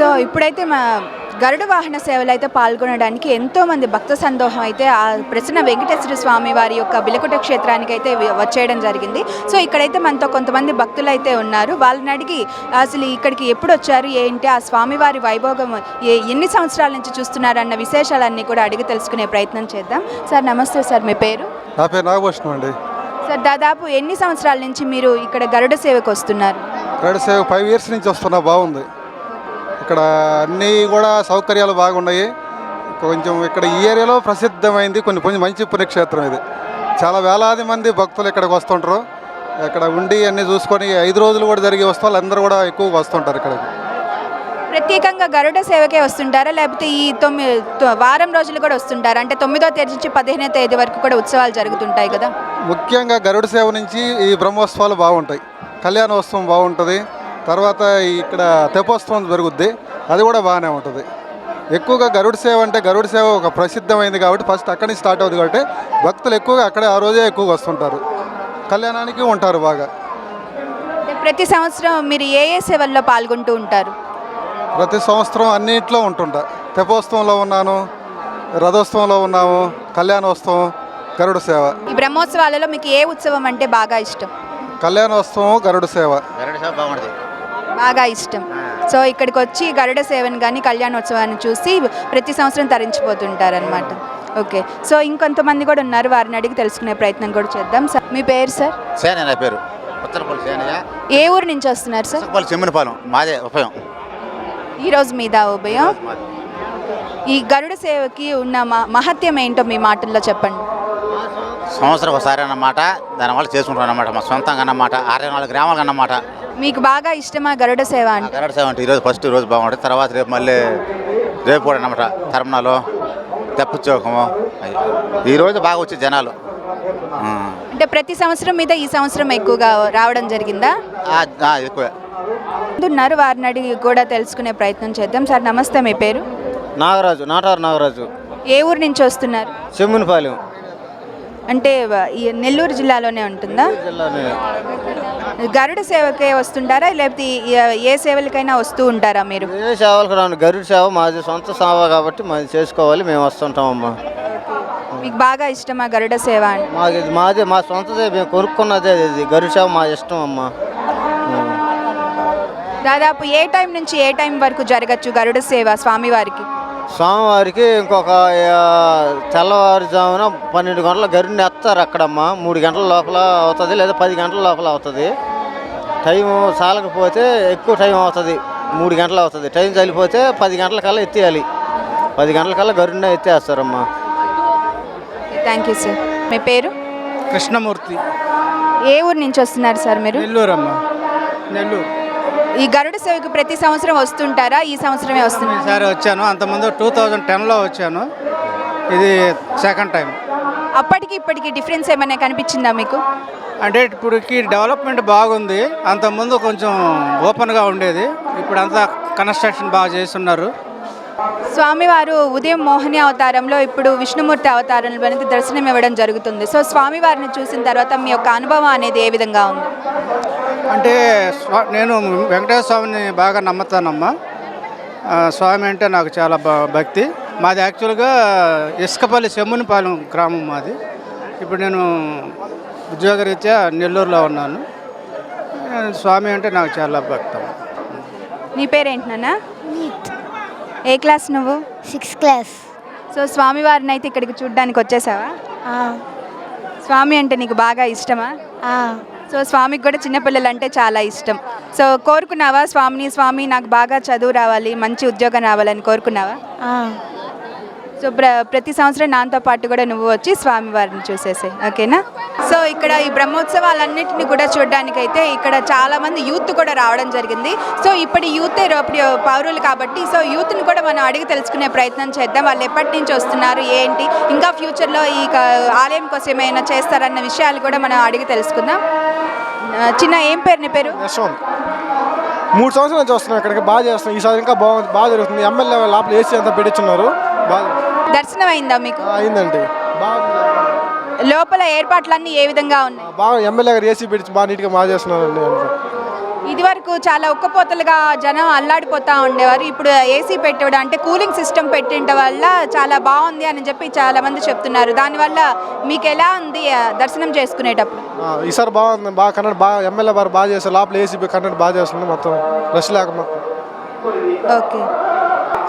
So ఇప్పుడైతే మా గరుడ వాహన సేవలు అయితే పాల్గొనడానికి ఎంతో మంది భక్త సందోహం అయితే ఆ ప్రసన్న వెంకటేశ్వర స్వామి వారి యొక్క బిలకుట క్షేత్రానికి అయితే వచ్చేయడం జరిగింది. సో ఇక్కడైతే మనతో కొంతమంది భక్తులు అయితే ఉన్నారు. వాళ్ళని అడిగి అసలు ఇక్కడికి ఎప్పుడు వచ్చారు? ఏంటి? ఆ స్వామివారి వైభోగం ఏ- ఎన్ని సంవత్సరాల నుంచి చూస్తున్నారు అన్న విశేషాలన్నీ కూడా అడిగి తెలుసుకునే ప్రయత్నం చేద్దాం. సార్ నమస్తే సార్ మీ పేరు? నా పేరు నాగభూషణం అండి. సార్ దాదాపు ఎన్ని సంవత్సరాల నుంచి మీరు ఇక్కడ గరుడ సేవకు వస్తున్నారు? గరుడ సేవ ఫైవ్ ఇయర్స్ నుంచి వస్తున్నా బాగుంది. ఇక్కడ అన్నీ కూడా సౌకర్యాలు బాగున్నాయి. కొంచెం ఇక్కడ ఈ ఏరియాలో ప్రసిద్ధమైంది కొన్ని కొంచెం మంచి పుణ్యక్షేత్రం ఇది. చాలా వేలాది మంది భక్తులు ఇక్కడికి వస్తుంటారు. ఇక్కడ ఉండి అన్నీ చూసుకొని ఐదు రోజులు కూడా జరిగే వస్తువులు అందరూ కూడా ఎక్కువగా వస్తుంటారు ఇక్కడికి ప్రత్యేకంగా గరుడ సేవకే వస్తుంటారా? లేకపోతే ఈ తొమ్మిది వారం రోజులు కూడా వస్తుంటారా? అంటే తొమ్మిదో తేదీ నుంచి పదిహేనో తేదీ వరకు కూడా ఉత్సవాలు జరుగుతుంటాయి కదా? ముఖ్యంగా గరుడ సేవ నుంచి ఈ బ్రహ్మోత్సవాలు బాగుంటాయి. కళ్యాణోత్సవం బాగుంటుంది. తర్వాత ఇక్కడ తెపోత్సవం జరుగుద్ది. అది కూడా బాగానే ఉంటుంది. ఎక్కువగా గరుడ సేవ అంటే గరుడ సేవ ఒక ప్రసిద్ధమైంది కాబట్టి ఫస్ట్ అక్కడి నుంచి స్టార్ట్ అవుతుంది కాబట్టి భక్తులు ఎక్కువగా అక్కడే ఆ రోజే ఎక్కువగా వస్తుంటారు. కళ్యాణానికి ఉంటారు బాగా. ప్రతి సంవత్సరం మీరు ఏ ఏ సేవల్లో పాల్గొంటూ ఉంటారు? ప్రతి సంవత్సరం అన్నింటిలో ఉంటుంటా. తెపోత్సవంలో ఉన్నాను రథోత్సవంలో ఉన్నాము కళ్యాణోత్సవం గరుడ సేవ. ఈ బ్రహ్మోత్సవాలలో మీకు ఏ ఉత్సవం అంటే బాగా ఇష్టం? కళ్యాణోత్సవం గరుడ సేవ. గరుడ సేవ బాగుంటుంది. బాగా ఇష్టం. సో ఇక్కడికి వచ్చి గరుడ సేవను కానీ కళ్యాణోత్సవాన్ని చూసి ప్రతి సంవత్సరం తరించిపోతుంటారనమాట ఓకే. సో ఇంకొంతమంది కూడా ఉన్నారు. వారిని అడిగి తెలుసుకునే ప్రయత్నం కూడా చేద్దాం. సార్ మీ పేరు సార్? సేన నా పేరు. ఉత్తరపల్లి సేనయ్య. ఏ ఊరు నుంచి వస్తున్నారు సార్? ఉత్తరపల్లి చెమ్మినపాలెం. మాదే ఉపయోగం ఈరోజు మీద ఉభయం? ఈ గరుడ సేవకి ఉన్న మ- మహత్యం ఏంటో మీ మాటల్లో చెప్పండి. సంవత్సరం ఒకసారి అన్నమాట. దానివల్ల చేసుకుంటాం అన్నమాట. మా సొంతంగా అన్నమాట. అరవై నాలుగు గ్రామాలకు అన్నమాట. మీకు బాగా ఇష్టమా గరుడ సేవ అంటే? గరుడ సేవ అంటే ఈరోజు ఫస్ట్ రోజు బాగుంటుంది. తర్వాత రేపు మళ్ళీ రేపు కూడా అన్నమాట. తరుణాలు తెప్పచోకము అవి. ఈ రోజు బాగా వచ్చే జనాలు. అంటే ప్రతి సంవత్సరం మీద ఈ సంవత్సరం ఎక్కువగా రావడం జరిగిందా? ఆ, ఆ, ఎక్కువే. ఉన్నారు వారిని అడిగి కూడా తెలుసుకునే ప్రయత్నం చేద్దాం. సార్ నమస్తే. మీ పేరు? నాగరాజు నాటారు నాగరాజు. ఏ ఊరు నుంచి వస్తున్నారు? చెమ్మునిపాలెం. అంటే ఈ నెల్లూరు జిల్లాలోనే ఉంటుందా? జిల్లానే గరుడ సేవకే వస్తుంటారా? లేకపోతే ఏ సేవలకైనా వస్తూ ఉంటారా మీరు? ఏ సేవలకు రాను. గరుడు సేవ మాది సొంత సేవ కాబట్టి మాది చేసుకోవాలి మేము వస్తుంటామమ్మా. మీకు బాగా ఇష్టమా గరుడ సేవ అంటే? మాది మాదే మా సొంతదే మేము కొనుక్కున్నదే ఇది. గరుడు సేవ మా ఇష్టం అమ్మా. దాదాపు ఏ టైం నుంచి ఏ టైం వరకు జరగచ్చు గరుడ సేవ స్వామివారికి? స్వామివారికి ఇంకొక తెల్లవారుజామున పన్నెండు గంటల గరుడిని ఎత్తారు అక్కడమ్మా. మూడు గంటల లోపల అవుతుంది లేదా పది గంటల లోపల అవుతుంది. టైం చాలకపోతే ఎక్కువ టైం అవుతుంది మూడు గంటలు అవుతుంది. టైం చల్లిపోతే పది గంటల కల్లా ఎత్తేయాలి. పది గంటల కల్లా గరుడిని ఎత్తేస్తారమ్మా. థ్యాంక్ యూ సార్ మీ పేరు? కృష్ణమూర్తి. ఏ ఊరు నుంచి వస్తున్నారు సార్ మీరు? నెల్లూరు అమ్మ నెల్లూరు. ఈ గరుడ సేవకు ప్రతి సంవత్సరం వస్తుంటారా? ఈ సంవత్సరమే వస్తున్నారు ఈసారి వచ్చాను. అంతకుముందు టూ థౌజండ్ టెన్లో వచ్చాను. ఇది సెకండ్ టైం. అప్పటికి ఇప్పటికి డిఫరెన్స్ ఏమైనా కనిపించిందా మీకు? అంటే ఇప్పటికి డెవలప్మెంట్ బాగుంది. అంతకుముందు కొంచెం ఓపెన్గా ఉండేది. ఇప్పుడు అంతా కన్స్ట్రక్షన్ బాగా చేస్తున్నారు. స్వామివారు ఉదయం మోహిని అవతారంలో ఇప్పుడు విష్ణుమూర్తి అవతారంలో అనేది దర్శనం ఇవ్వడం జరుగుతుంది. సో స్వామివారిని చూసిన తర్వాత మీ యొక్క అనుభవం అనేది ఏ విధంగా ఉంది? అంటే స్వా నేను వెంకటేశ్వర స్వామిని బాగా నమ్ముతానమ్మా. స్వామి అంటే నాకు చాలా బ- భక్తి. మాది యాక్చువల్గా ఇసుకపల్లి సెమ్మునిపాలెం గ్రామం మాది. ఇప్పుడు నేను ఉద్యోగరీత్యా నెల్లూరులో ఉన్నాను. స్వామి అంటే నాకు చాలా భక్తం. నీ పేరేంటి నాన్న? ఏ క్లాస్ నువ్వు? Sixth class. సో స్వామివారిని అయితే ఇక్కడికి చూడడానికి వచ్చేసావా? స్వామి అంటే నీకు బాగా ఇష్టమా? సో స్వామికి కూడా చిన్నపిల్లలు అంటే చాలా ఇష్టం. సో కోరుకున్నావా? స్వామిని స్వామి నాకు బాగా చదువు రావాలి మంచి ఉద్యోగం రావాలని కోరుకున్నావా? సో ప్ర ప్రతి సంవత్సరం నాతో పాటు కూడా నువ్వు వచ్చి స్వామివారిని చూసేసే ఓకేనా? సో ఇక్కడ ఈ బ్రహ్మోత్సవాలన్నింటినీ కూడా చూడడానికైతే ఇక్కడ చాలామంది యూత్ కూడా రావడం జరిగింది. సో ఇప్పటి యూతే రేపటి పౌరులు కాబట్టి సో యూత్ని కూడా మనం అడిగి తెలుసుకునే ప్రయత్నం చేద్దాం. వాళ్ళు ఎప్పటి నుంచి వస్తున్నారు ఏంటి ఇంకా ఫ్యూచర్లో ఈ క- ఆలయం కోసం ఏమైనా చేస్తారన్న విషయాలు కూడా మనం అడిగి తెలుసుకుందాం. చిన్న ఏం పేరు నీ పేరు? మూడు సంవత్సరాలు నుంచి వస్తున్నాం ఇక్కడికి బాగా చేస్తున్నాం. ఈసారి ఇంకా బాగుంది బాగా జరుగుతుంది. ఎమ్మెల్యే లోపల ఏసీ అంతా పెట్టించున్నారు. బాగా దర్శనం అయిందా మీకు అయిందండి. లోపల ఏర్పాట్లన్నీ ఏ విధంగా ఉన్నాయి? బాగా ఎమ్మెల్యే గారు ఏసీ పెట్టి బాగా నీట్గా బాగా చేస్తున్నారండి అంతా. ఇదివరకు చాలా ఉక్కపోతలుగా జనం అల్లాడిపోతూ ఉండేవారు. ఇప్పుడు ఏసీ పెట్టడం అంటే కూలింగ్ సిస్టమ్ పెట్టింట వల్ల చాలా బాగుంది అని చెప్పి చాలా మంది చెప్తున్నారు. దానివల్ల మీకు ఎలా ఉంది దర్శనం చేసుకునేటప్పుడు? ఈసారి బాగుంది. బాగా కన్నడ బాగా ఎమ్మెల్యే వారు బాగా చేస్తారు లోపల ఏసీ కన్నడ బాగా చేస్తుంది మొత్తం. రష్ లేక మొత్తం. ఓకే.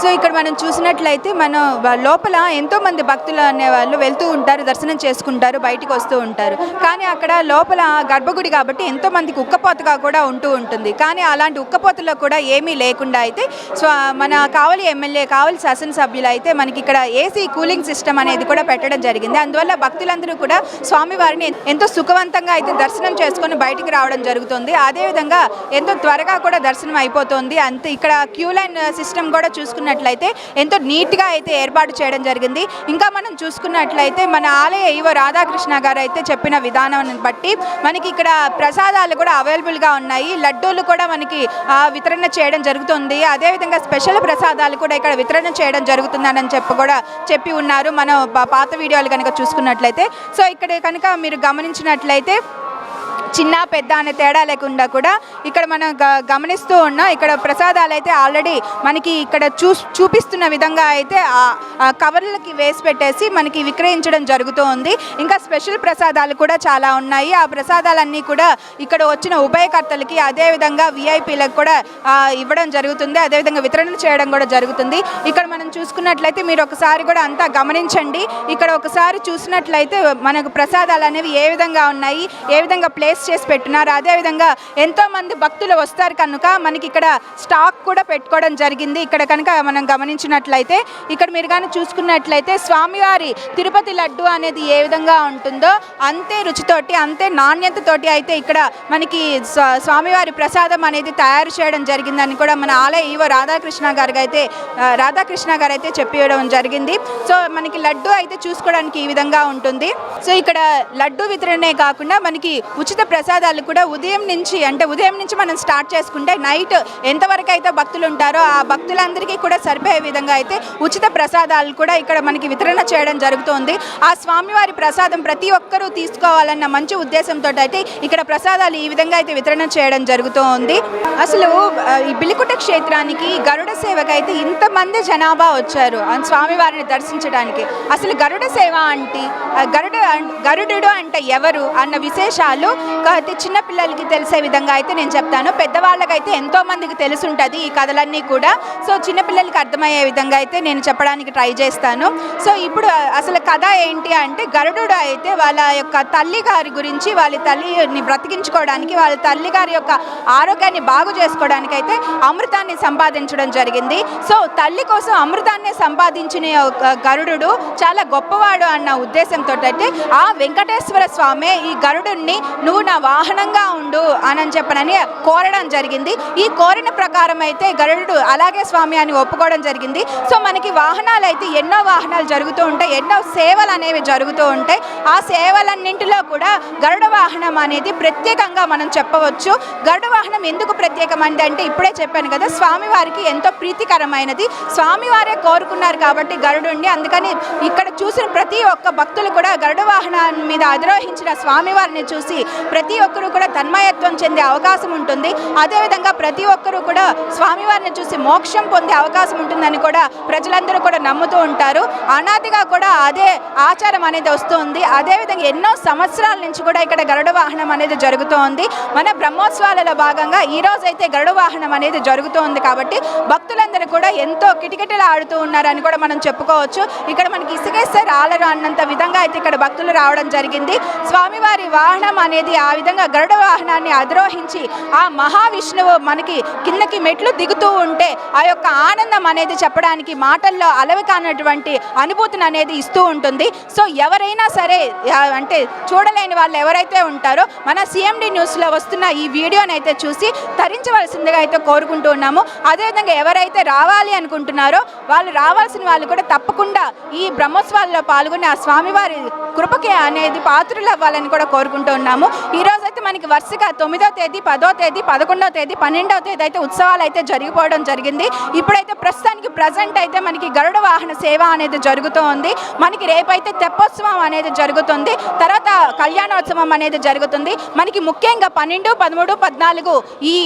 సో ఇక్కడ మనం చూసినట్లయితే మనం లోపల ఎంతో మంది భక్తులు అనేవాళ్ళు వెళ్తూ ఉంటారు దర్శనం చేసుకుంటారు బయటికి వస్తూ ఉంటారు. కానీ అక్కడ లోపల గర్భగుడి కాబట్టి ఎంతో మందికి ఉక్కపోతగా కూడా ఉంటూ ఉంటుంది. కానీ అలాంటి ఉక్కపోతలో కూడా ఏమీ లేకుండా అయితే సో మన కావలి ఎమ్మెల్యే కావలి శాసనసభ్యులు అయితే మనకి ఇక్కడ ఏసీ కూలింగ్ సిస్టమ్ అనేది కూడా పెట్టడం జరిగింది. అందువల్ల భక్తులందరూ కూడా స్వామివారిని ఎంతో సుఖవంతంగా అయితే దర్శనం చేసుకొని బయటికి రావడం జరుగుతుంది. అదేవిధంగా ఎంతో త్వరగా కూడా దర్శనం అయిపోతుంది. అంతే ఇక్కడ క్యూ లైన్ సిస్టమ్ కూడా చూసుకున్నట్లయితే ఎంతో నీట్గా అయితే ఏర్పాటు చేయడం జరిగింది. ఇంకా మనం చూసుకున్నట్లయితే మన ఆలయ ఈవో రాధాకృష్ణ గారు అయితే చెప్పిన విధానం బట్టి మనకి ఇక్కడ ప్రసాదాలు కూడా అవైలబుల్గా ఉన్నాయి. లడ్డూలు కూడా మనకి వితరణ చేయడం జరుగుతుంది. అదేవిధంగా స్పెషల్ ప్రసాదాలు కూడా ఇక్కడ వితరణ చేయడం జరుగుతుందని చెప్పి కూడా చెప్పి ఉన్నారు. మనం పాత వీడియోలు కనుక చూసుకున్నట్లయితే. సో ఇక్కడ కనుక మీరు గమనించినట్లయితే చిన్న పెద్ద అనే తేడా లేకుండా కూడా ఇక్కడ మనం గ- గమనిస్తూ ఉన్నాం. ఇక్కడ ప్రసాదాలు అయితే ఆల్రెడీ మనకి ఇక్కడ చూ చూపిస్తున్న విధంగా అయితే కవర్లకి వేసి పెట్టేసి మనకి విక్రయించడం జరుగుతూ ఉంది. ఇంకా స్పెషల్ ప్రసాదాలు కూడా చాలా ఉన్నాయి. ఆ ప్రసాదాలన్నీ కూడా ఇక్కడ వచ్చిన ఉభయకర్తలకి అదేవిధంగా విఐపీలకు కూడా ఇవ్వడం జరుగుతుంది. అదేవిధంగా వితరణ చేయడం కూడా జరుగుతుంది. ఇక్కడ మనం చూసుకున్నట్లయితే మీరు ఒకసారి కూడా అంతా గమనించండి. ఇక్కడ ఒకసారి చూసినట్లయితే మనకు ప్రసాదాలు అనేవి ఏ విధంగా ఉన్నాయి? ఏ విధంగా ప్లేస్ చేసి పెట్టున్నారు అదేవిధంగా ఎంతోమంది భక్తులు వస్తారు కనుక మనకి ఇక్కడ స్టాక్ కూడా పెట్టుకోవడం జరిగింది. ఇక్కడ కనుక మనం గమనించినట్లయితే ఇక్కడ మీరు కానీ చూసుకున్నట్లయితే స్వామివారి తిరుపతి లడ్డు అనేది ఏ విధంగా ఉంటుందో అంతే రుచితోటి అంతే నాణ్యతతోటి అయితే ఇక్కడ మనకి స్వామివారి ప్రసాదం అనేది తయారు చేయడం జరిగిందని కూడా మన ఆలయ ఈవో రాధాకృష్ణ గారికి అయితే రాధాకృష్ణ గారు అయితే చెప్పివ్వడం జరిగింది. సో మనకి లడ్డు అయితే చూసుకోవడానికి ఈ విధంగా ఉంటుంది. సో ఇక్కడ లడ్డు వితరణే కాకుండా మనకి ఉచిత ప్రసాదాలు కూడా ఉదయం నుంచి అంటే ఉదయం నుంచి మనం స్టార్ట్ చేసుకుంటే నైట్ ఎంతవరకు అయితే భక్తులు ఉంటారో ఆ భక్తులందరికీ కూడా సరిపోయే విధంగా అయితే ఉచిత ప్రసాదాలు కూడా ఇక్కడ మనకి వితరణ చేయడం జరుగుతోంది. ఆ స్వామివారి ప్రసాదం ప్రతి ఒక్కరూ తీసుకోవాలన్న మంచి ఉద్దేశంతో అయితే ఇక్కడ ప్రసాదాలు ఈ విధంగా అయితే వితరణ చేయడం జరుగుతోంది. అసలు ఈ బిలికుట క్షేత్రానికి గరుడ సేవకు అయితే ఇంతమంది జనాభా వచ్చారు ఆ స్వామివారిని దర్శించడానికి. అసలు గరుడ సేవ అంటే గరుడ గరుడు అంటే ఎవరు అన్న విశేషాలు అయితే చిన్నపిల్లలకి తెలిసే విధంగా అయితే నేను చెప్తాను. పెద్దవాళ్ళకైతే ఎంతో మందికి తెలుసుంటుంది ఈ కథలన్నీ కూడా. సో చిన్నపిల్లలకి అర్థమయ్యే విధంగా అయితే నేను చెప్పడానికి ట్రై చేస్తాను. సో ఇప్పుడు అసలు కథ ఏంటి అంటే గరుడు అయితే వాళ్ళ యొక్క తల్లి గారి గురించి వాళ్ళ తల్లిని బ్రతికించుకోవడానికి వాళ్ళ తల్లి గారి యొక్క ఆరోగ్యాన్ని బాగు చేసుకోవడానికి అయితే అమృతాన్ని సంపాదించడం జరిగింది. సో తల్లి కోసం అమృతాన్ని సంపాదించిన గరుడు చాలా గొప్పవాడు అన్న ఉద్దేశంతో అయితే ఆ వెంకటేశ్వర స్వామి ఈ గరుడుని నువ్వు నా వాహనంగా ఉండు అని చెప్పనని కోరడం జరిగింది. ఈ కోరిన ప్రకారం అయితే గరుడు అలాగే స్వామి అని ఒప్పుకోవడం జరిగింది. సో మనకి వాహనాలు అయితే ఎన్నో వాహనాలు జరుగుతూ ఉంటాయి ఎన్నో సేవలు అనేవి జరుగుతూ ఉంటాయి. ఆ సేవలన్నింటిలో కూడా గరుడ వాహనం అనేది ప్రత్యేకంగా మనం చెప్పవచ్చు. గరుడ వాహనం ఎందుకు ప్రత్యేకమైనది అంటే ఇప్పుడే చెప్పాను కదా స్వామివారికి ఎంతో ప్రీతికరమైనది. స్వామివారే కోరుకున్నారు కాబట్టి గరుడుండి అందుకని ఇక్కడ చూసిన ప్రతి ఒక్క భక్తులు కూడా గరుడ వాహనాన్ని మీద అధిరోహించిన స్వామివారిని చూసి ప్రతి ప్రతి ఒక్కరూ కూడా తన్మయత్వం చెందే అవకాశం ఉంటుంది. అదేవిధంగా ప్రతి ఒక్కరూ కూడా స్వామివారిని చూసి మోక్షం పొందే అవకాశం ఉంటుందని కూడా ప్రజలందరూ కూడా నమ్ముతూ ఉంటారు. అనాదిగా కూడా అదే ఆచారం అనేది వస్తుంది. అదేవిధంగా ఎన్నో సంవత్సరాల నుంచి కూడా ఇక్కడ గరుడ వాహనం అనేది జరుగుతోంది. మన బ్రహ్మోత్సవాలలో భాగంగా ఈ రోజు అయితే గరుడ వాహనం అనేది జరుగుతోంది కాబట్టి భక్తులందరూ కూడా ఎంతో కిటకిటలు ఆడుతూ ఉన్నారని కూడా మనం చెప్పుకోవచ్చు. ఇక్కడ మనకి ఇసుకేస్తే రాలరు అన్నంత విధంగా అయితే ఇక్కడ భక్తులు రావడం జరిగింది. స్వామివారి వాహనం అనేది ఆ విధంగా గరుడ వాహనాన్ని అధిరోహించి ఆ మహావిష్ణువు మనకి కిందకి మెట్లు దిగుతూ ఉంటే ఆ యొక్క ఆనందం అనేది చెప్పడానికి మాటల్లో అలవి కానటువంటి అనుభూతిని అనేది ఇస్తూ ఉంటుంది. సో ఎవరైనా సరే అంటే చూడలేని వాళ్ళు ఎవరైతే ఉంటారో మన సిఎండి న్యూస్లో వస్తున్న ఈ వీడియోని అయితే చూసి తరించవలసిందిగా అయితే కోరుకుంటూ ఉన్నాము. అదేవిధంగా ఎవరైతే రావాలి అనుకుంటున్నారో వాళ్ళు రావాల్సిన వాళ్ళు కూడా తప్పకుండా ఈ బ్రహ్మోత్సవాల్లో పాల్గొని ఆ స్వామివారి కృపకి అనేది పాత్రలు అవ్వాలని కూడా కోరుకుంటూ ఉన్నాము. ఈరోజు అయితే మనకి వరుసగా తొమ్మిదో తేదీ పదో తేదీ పదకొండో తేదీ పన్నెండవ తేదీ అయితే ఉత్సవాలు అయితే జరిగిపోవడం జరిగింది. ఇప్పుడైతే ప్రస్తుతానికి ప్రజెంట్ అయితే మనకి గరుడ వాహన సేవ అనేది జరుగుతూ ఉంది. మనకి రేపైతే తెప్పోత్సవం అనేది జరుగుతుంది. తర్వాత కళ్యాణోత్సవం అనేది జరుగుతుంది. మనకి ముఖ్యంగా పన్నెండు పదమూడు పద్నాలుగు ఈ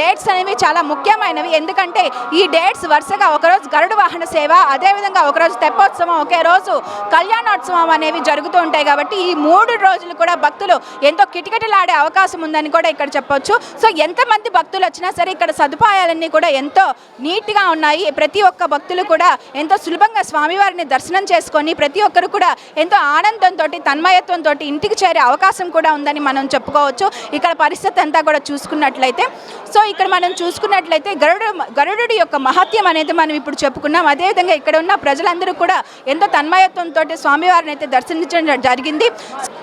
డేట్స్ అనేవి చాలా ముఖ్యమైనవి. ఎందుకంటే ఈ డేట్స్ వరుసగా ఒకరోజు గరుడు వాహన సేవ అదేవిధంగా ఒకరోజు తెప్పోత్సవం ఒకే రోజు కళ్యాణోత్సవం అనేవి జరుగుతూ ఉంటాయి. కాబట్టి ఈ మూడు రోజులు కూడా భక్తులు ఎంతో కిటకిటలాడే అవకాశం ఉందని కూడా ఇక్కడ చెప్పొచ్చు. సో ఎంతమంది భక్తులు వచ్చినా సరే ఇక్కడ సదుపాయాలన్నీ కూడా ఎంతో నీట్గా ఉన్నాయి. ప్రతి ఒక్క భక్తులు కూడా ఎంతో సులభంగా స్వామివారిని దర్శనం చేసుకొని ప్రతి ఒక్కరు కూడా ఎంతో ఆనందంతో తన్మయత్వంతో ఇంటికి చేరే అవకాశం కూడా ఉందని మనం చెప్పుకోవచ్చు. ఇక్కడ పరిస్థితి అంతా కూడా చూసుకున్నట్లయితే. సో ఇక్కడ మనం చూసుకున్నట్లయితే గరుడు గరుడు యొక్క మహత్యం అనేది మనం ఇప్పుడు చెప్పుకున్నాం. అదేవిధంగా ఇక్కడ ఉన్న ప్రజలందరూ కూడా ఎంతో తన్మయత్వంతో స్వామివారిని అయితే దర్శించడం జరిగింది.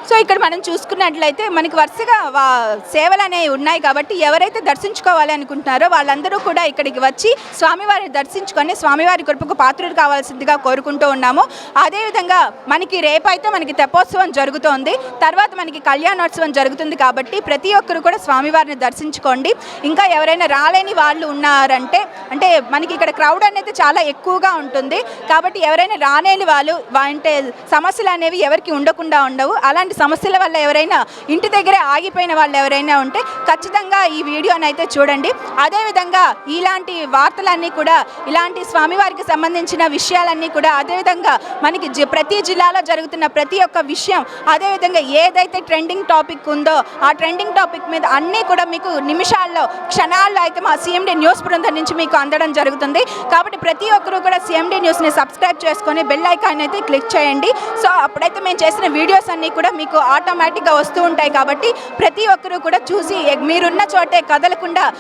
సో ఇక్కడ మనం చూసుకున్నట్లయితే మన మనకి వరుసగా వా- సేవలు అనేవి ఉన్నాయి కాబట్టి ఎవరైతే దర్శించుకోవాలి అనుకుంటున్నారో వాళ్ళందరూ కూడా ఇక్కడికి వచ్చి స్వామివారిని దర్శించుకొని స్వామివారి కృపకు పాత్రుడు కావాల్సిందిగా కోరుకుంటూ ఉన్నాము. అదేవిధంగా మనకి రేపైతే మనకి తెప్పోత్సవం జరుగుతోంది. తర్వాత మనకి కళ్యాణోత్సవం జరుగుతుంది కాబట్టి ప్రతి ఒక్కరు కూడా స్వామివారిని దర్శించుకోండి. ఇంకా ఎవరైనా రాలేని వాళ్ళు ఉన్నారంటే అంటే మనకి ఇక్కడ క్రౌడ్ అనేది చాలా ఎక్కువగా ఉంటుంది. కాబట్టి ఎవరైనా రాలేని వాళ్ళు అంటే సమస్యలు అనేవి ఎవరికి ఉండకుండా ఉండవు. అలాంటి సమస్యల వల్ల ఎవరైనా ఇంటి దగ్గరే ఆగిపోయిన వాళ్ళు ఎవరైనా ఉంటే ఖచ్చితంగా ఈ వీడియోని అయితే చూడండి. అదేవిధంగా ఇలాంటి వార్తలన్నీ కూడా ఇలాంటి స్వామివారికి సంబంధించిన విషయాలన్నీ కూడా అదేవిధంగా మనకి జి- ప్రతి జిల్లాలో జరుగుతున్న ప్రతి ఒక్క విషయం అదేవిధంగా ఏదైతే ట్రెండింగ్ టాపిక్ ఉందో ఆ ట్రెండింగ్ టాపిక్ మీద అన్నీ కూడా మీకు నిమిషాల్లో క్షణాల్లో అయితే మా సిఎండి న్యూస్ బృందం నుంచి మీకు అందడం జరుగుతుంది. కాబట్టి ప్రతి ఒక్కరూ కూడా సిఎండి న్యూస్ని సబ్స్క్రైబ్ చేసుకొని బెల్ ఐకాన్ అయితే క్లిక్ చేయండి. సో అప్పుడైతే మేము చేసిన వీడియోస్ అన్నీ కూడా మీకు ఆటోమేటిక్గా వస్తూ ఉంటాయి కాబట్టి కాబట్టి ప్రతి ఒక్కరూ కూడా చూసి మీరున్న చోటే కదలకుండా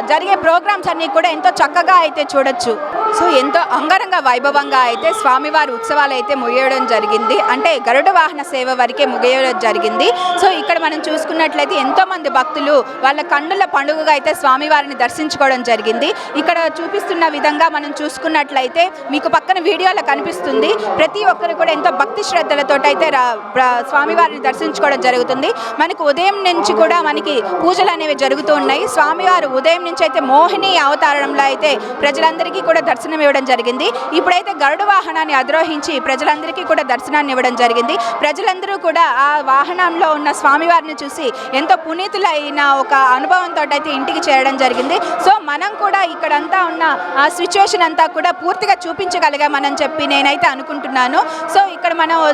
జరిగే ప్రోగ్రామ్స్ అన్నీ కూడా ఎంతో చక్కగా అయితే చూడొచ్చు. సో ఎంతో అంగరంగ వైభవంగా అయితే స్వామివారి ఉత్సవాలు అయితే ముగియడం జరిగింది. అంటే గరుడ వాహన సేవ వరకే ముగియడం జరిగింది. సో ఇక్కడ మనం చూసుకున్నట్లయితే ఎంతో మంది భక్తులు వాళ్ళ కన్నుల పండుగగా అయితే స్వామివారిని దర్శించుకోవడం జరిగింది. ఇక్కడ చూపిస్తున్న విధంగా మనం చూసుకున్నట్లయితే మీకు పక్కన వీడియోలో కనిపిస్తుంది. ప్రతి ఒక్కరు కూడా ఎంతో భక్తి శ్రద్ధలతో అయితే రా- స్వామివారిని దర్శించుకోవడం జరుగుతుంది. మనకు ఉదయం నుంచి కూడా మనకి పూజలు అనేవి జరుగుతూ ఉన్నాయి. స్వామివారు ఉదయం నుంచి అయితే మోహిని అవతారంలో అయితే ప్రజలందరికీ కూడా దర్శనం ఇవ్వడం జరిగింది. ఇప్పుడైతే గరుడు వాహనాన్ని అధిరోహించి ప్రజలందరికీ కూడా దర్శనాన్ని ఇవ్వడం జరిగింది. ప్రజలందరూ కూడా ఆ వాహనంలో ఉన్న స్వామివారిని చూసి ఎంతో పునీతులైన ఒక అనుభవంతో అయితే ఇంటికి చేరడం జరిగింది. సో మనం కూడా ఇక్కడంతా ఉన్న ఆ సిచ్యువేషన్ అంతా కూడా పూర్తిగా చూపించగలిగామని చెప్పి నేనైతే అనుకుంటున్నాను. సో ఇక్కడ మనం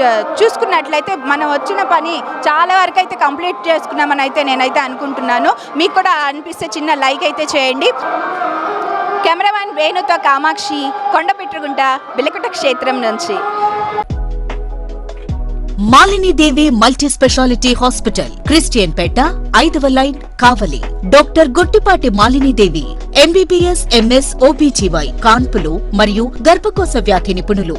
చ- చూసుకున్నట్లయితే మనం వచ్చిన పని చాలా చాలా వరకు అయితే కంప్లీట్ చేసుకున్నామని అయితే నేనైతే అనుకుంటున్నాను. మీకు కూడా అనిపిస్తే చిన్న లైక్ అయితే చేయండి. కెమెరామ్యాన్ వేణుతో కామాక్షి కొండపిట్రుగుంట బిలకట క్షేత్రం నుంచి. Malinidevi multi speciality hospital Christian Peta ఐదవ line Kavali. Doctor Guttipati Malinidevi MBBS MS OBGY కాన్పులు మరియు గర్భకోశ వ్యాధి నిపుణులు.